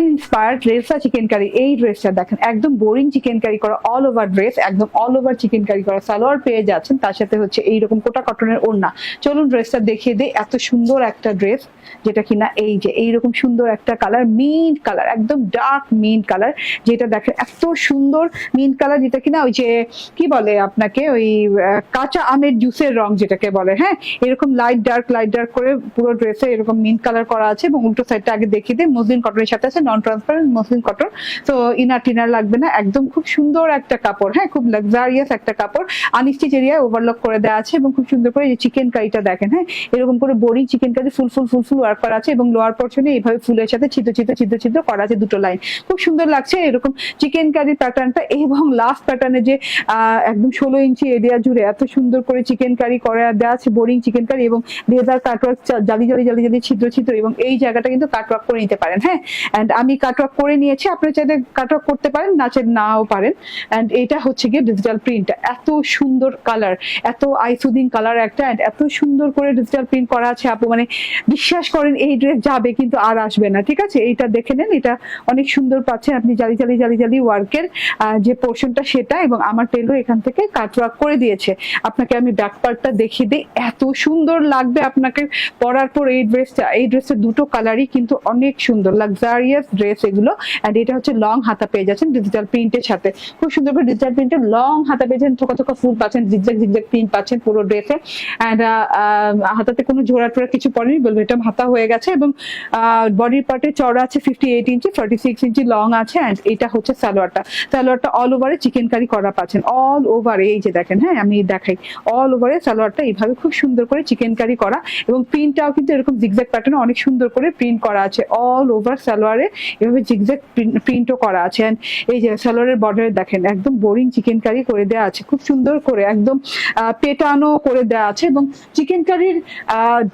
Inspired রেসা chikankari এই ড্রেসটা দেখেন, একদম বোরিং চিকেন কারি করা অল ওভার ড্রেস একদম অল ওভার চিকেন কারি করা সালোয়ার পেয়ে যাচ্ছেন, তার সাথে হচ্ছে এইরকম কোটা কটনের ওড়না। চলুন ড্রেসটা দেখিয়ে দিই, এত সুন্দর একটা ড্রেস যেটা কিনা এই যে, এইরকম সুন্দর একটা কালার মিন্ট কালার একদম ডার্ক মিন্ট কালার যেটা দেখেন এত সুন্দর মিন্ট কালার যেটা কিনা ওই যে, কি বলে আপনাকে, ওই কাঁচা আমের জুসের রং যেটাকে বলে হ্যাঁ? এরকম লাইট ডার্ক লাইট ডার্ক করে পুরো ড্রেসে এরকম মিন্ট কালার করা আছে এবং উল্টো সাইডটা আগে দেখিয়ে দিই মসলিন কটনের সাথে আছে নন ট্রান্সপারেন্ট মসলিন কটন তো ইনার টিনার লাগবে না। একদম খুব সুন্দর একটা কাপড় হ্যাঁ খুব লাক্সারিয়াস একটা কাপড়। আনস্টিচ এরিয়ায় ওভারলক করে দেওয়া আছে এবং খুব সুন্দর করে চিকেন কারিটা দেখেন হ্যাঁ এরকম করে বোরিং চিকেন কারি ফুল ফুল ফুল ফুল ওয়ার্ক করা আছে এবং লোয়ার পোর্শনে এইভাবে ফুলের সাথে ছিদ্র ছিদ্র ছিদ্র ছিদ্র করা আছে দুটো লাইন খুব সুন্দর লাগছে এরকম চিকেন কারি প্যাটার্নটা এবং লাস্ট প্যাটার্নে যে একদম ষোলো ইঞ্চি এরিয়া জুড়ে এত সুন্দর করে চিকেন কারি করা দেওয়া আছে বোরিং চিকেন কারি এবং লেদার কাটওয়ার্ক জালি জালি জালি জালি, ছিদ্র ছিদ্র এবং এই জায়গাটা কিন্তু কাটওয়ার্ক করে নিতে পারেন হ্যাঁ। অ্যান্ড আমি কাটওয়ার্ক করে নিয়েছি। আপনারা চাইলে কাটওয়ার্ক করতে পারেন, না চাইলে নাও পারেন। অ্যান্ড এটা হচ্ছে গিয়ে ডিজিটাল প্রিন্টটা এত সুন্দর কালার এত আইসুদিং কালার একটা অ্যান্ড এত সুন্দর করে ডিজিটাল প্রিন্ট করা আছে আপু। মানে বিশ্বাস করেন, এই ড্রেস যাবে কিন্তু আর আসবে না, ঠিক আছে? এইটা দেখে নেন, এটা অনেক সুন্দর পাচ্ছেন আপনি জালি জালি জালি জালি ওয়ার্কের যে পোর্শনটা সেটা এবং আমার টেলর এখান থেকে কাটওয়ার্ক করে দিয়েছে। আপনাকে আমি ব্যাক পার্টটা দেখিয়ে দিই। এত সুন্দর লাগবে আপনাকে পরার পর এই ড্রেসটা এই ড্রেসের দুটো কালারই কিন্তু অনেক সুন্দর লাক্সারিয়াস ড্রেস এগুলো অ্যান্ড এটা হচ্ছে লং হাতা পেয়ে যাচ্ছেন ডিজিটাল প্রিন্টের সাথে। খুব সুন্দর করে ডিজিটাল প্রিন্টের লং হাতা পেয়েছেন থোকা থোকা ফুল পাচ্ছেন জিগজাগ জিগজাগ প্রিন্ট পাচ্ছেন পুরো ড্রেসে অ্যান্ড হাতাতে কোনো জোড়া টোড়া কিছু পড়েনি বলব এটা হাতা হয়ে গেছে এবং বডির পার্টে চড়া আছে fifty eight inch forty six inch long আছে অ্যান্ড এটা হচ্ছে সালোয়ারটা। সালোয়ারটা অল ওভারে চিকেন কারি করা পাচ্ছেন অল ওভারে এই যে দেখেন হ্যাঁ আমি দেখাই। অল ওভারে সালোয়ারটা এইভাবে খুব সুন্দর করে চিকেন কারি করা এবং প্রিন্টটাও কিন্তু এরকম জিগজ্যাগ প্যাটার্নে অনেক সুন্দর করে প্রিন্ট করা আছে। অল ওভার সালোয়ারে এভাবে জিগজ্যাগ প্রিন্টও করা আছে। এই যে সালোয়ারের বর্ডারে দেখেন, একদম বোরিং চিকেন কারি করে দেওয়া আছে। খুব সুন্দর করে একদম পেটানো করে দেওয়া আছে এবং চিকেন কারির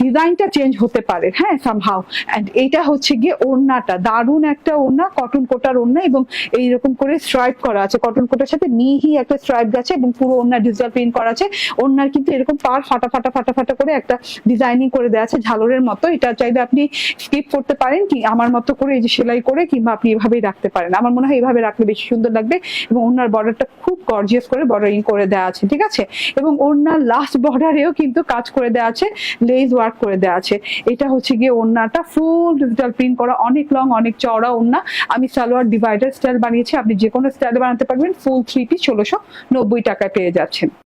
ডিজাইনটা চেঞ্জ হতে পারে হ্যাঁ সামহাও অ্যান্ড এইটা হচ্ছে গিয়ে ওড়নাটা, দারুণ একটা ওড়না কটন কোটার ওড়না এবং এইরকম করে স্ট্রাইপ করা আছে। কটন কোটার সাথে মিহি একটা স্ট্রাইপ গেছে এবং পুরো ওড়না ডিজিটাল প্রিন্ট করা আছে। ওড়নার কিন্তু এরকম পার ফাটা ফাটা ফাটা ফাটা করে একটা ডিজাইনিং করে দেওয়া আছে ঝালরের মতো। এটা চাইলে আপনি স্কিপ করতে পারেন কি? আমার মতো করে এই যে সেলাই করে কিংবা আপনি এভাবেই রাখতে পারেন। আমার মনে হয় এইভাবে রাখলে বেশি সুন্দর লাগবে এবং ওনার বর্ডারটা খুব গর্জিয়াস করে বর্ডারিং করে দেওয়া আছে, ঠিক আছে? এবং ওনার লাস্ট বর্ডারেও কিন্তু কাজ করে দেওয়া আছে লেজ ওয়ার্ক করে দেওয়া আছে। এটা হচ্ছে গিয়ে ওড়নাটা ফুল ডিজিটাল প্রিন্ট করা, অনেক লং অনেক চওড়া ওড়না। আমি সালোয়ার ডিভাইডার স্টাইল বানিয়েছি, আপনি যে কোনো স্টাইল বানাতে পারবেন ফুল থ্রি পিস ষোলোশো নব্বই টাকায় পেয়ে যাচ্ছেন।